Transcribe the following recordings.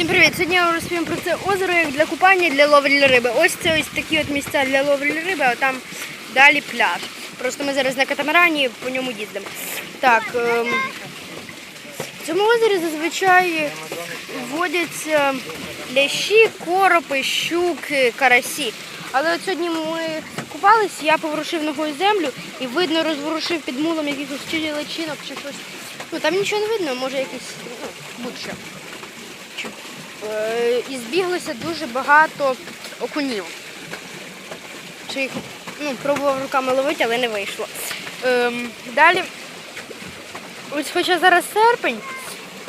Всім привіт! Сьогодні я вам розповім про це озеро як для купання для ловлі риби. Ось це ось такі от місця для ловлі риби, а там далі пляж. Просто ми зараз на катамарані по ньому їздимо. Так, ем, в цьому озері зазвичай водяться лящі, коропи, щуки, карасі. Але от сьогодні ми купались, я поворушив ногою землю і видно розворушив під мулом якихось чи личинок чи щось. Ну там нічого не видно, може якісь ну, будь-що. Е, і збіглося дуже багато окунів. Чи їх ну, пробував руками ловити, але не вийшло. Ем, далі, ось хоча зараз серпень,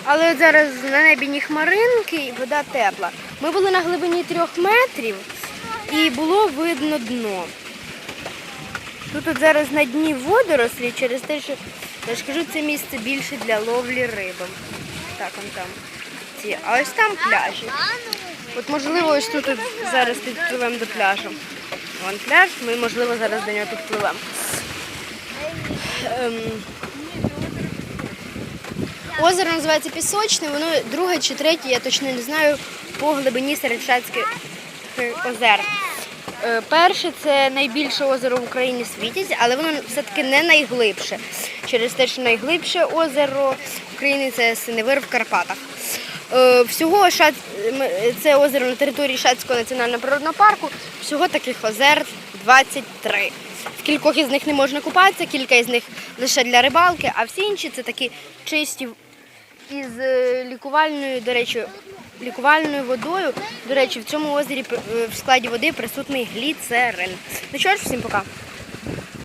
але зараз на небі ні хмаринки і вода тепла. Ми були на глибині трьох метрів і було видно дно. Тут от зараз на дні водорослі через те, що я ж кажу, це місце більше для ловлі риби. Так, он там. Ці. А ось там пляжі. От можливо, ось тут зараз підпливемо до пляжу. Вон пляж, ми можливо зараз до нього підпливемо. Ем, Озеро називається Пісочне, воно друге чи третє, я точно не знаю, по глибині серед Шацьких озер. Е, Перше це найбільше озеро в Україні світять, але воно все-таки не найглибше. Через те, що найглибше озеро України це Синевир в Карпатах. Е, Всього Шац... це озеро на території Шацького національного природного парку. Всього таких озер 23. В кількох із них не можна купатися, кілька із них лише для рибалки, а всі інші це такі чисті із е, лікувальною, до речі, лікувальною водою. До речі, в цьому озері е, в складі води присутний гліцерин. Ну що ж, всім пока.